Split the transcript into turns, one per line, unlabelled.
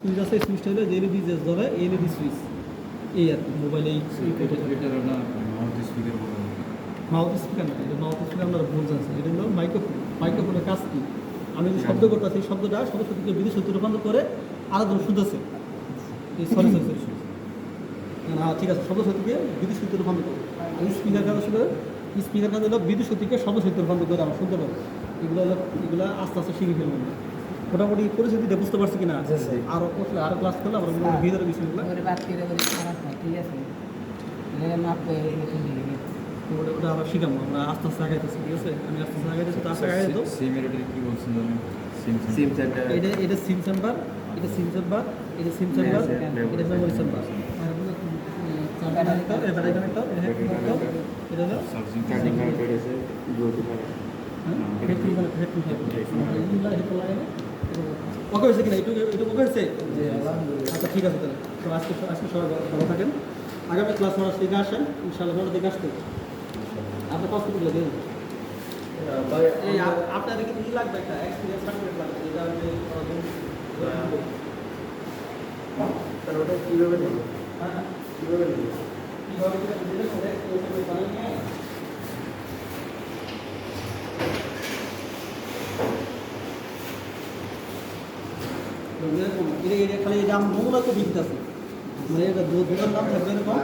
Switch আছে সুইচটা হলো এলইডি যে জ্বলে এলইডি সুইচ এই আর কি মোবাইলে এই
মাউথ স্পিকার
না এটা মাউথ স্পিকার আপনারা ভুল জানছেন এটা হলো মাইক্রোফোন মাইক্রোফোনের কাজ কি? আমি যে শব্দ করতেছি এই শব্দটা শব্দ শব্দকে বিদেশ সূত্রে রূপান্তর করে আলাদা শুনতেছে। এই সরি সরি সরি না ঠিক আছে শব্দ শক্তিকে বিদ্যুৎ শক্তিতে রূপান্তর করো। আর স্পিকার কাজ আসলে স্পিকার কাজ হলো বিদ্যুৎ শক্তিকে শব্দ শক্তিতে রূপান্তর করে আমরা শুনতে পাবো। এগুলো হলো এগুলো আস্তে আস্তে শিখে ফেলব আমরা। মোটামুটি পরিস্থিতিটা বুঝতে পারছি কিনা?
জি।
আরও আরও ক্লাস করলে আমরা। ভিতরে বিষয়গুলো ওটা শিখাবো আমরা আস্তে আস্তে আগাইতেছি ঠিক আছে? আমি আস্তে আস্তে আগাইতেছি তো
এটা কি বলছেন জানেন সিম
সিম সেন্টার
এটা এটা সিম এটা সিম এটা সিম মেমোরি হলো ওকে হয়েছে কিনা একটু একটু ওকে হয়েছে আচ্ছা ঠিক আছে, তাহলে। তো আজকে আজকে সবাই ভালো থাকেন আগামী ক্লাস আমার দিকে আসেন ইনশাআল্লাহ মোটা দিকে আসতে আপনার কষ্ট করলে দিন এই আপ- আপনাদের কিন্তু ই লাগবে একটা এক্সপিরিয়েন্স সার্টিফিকেট লাগবে যেটা আপনি
ওটা কীভাবে নেব
হ্যাঁ
কীভাবে নেব
কীভাবে কি দিলে ওটা এক্সপিরিয়েন্স বানিয়ে এরকম এটা খালি এটা আমার নমুনা তো বিকতে আছে মানে এটা দোকান নাম থাকবে এরকম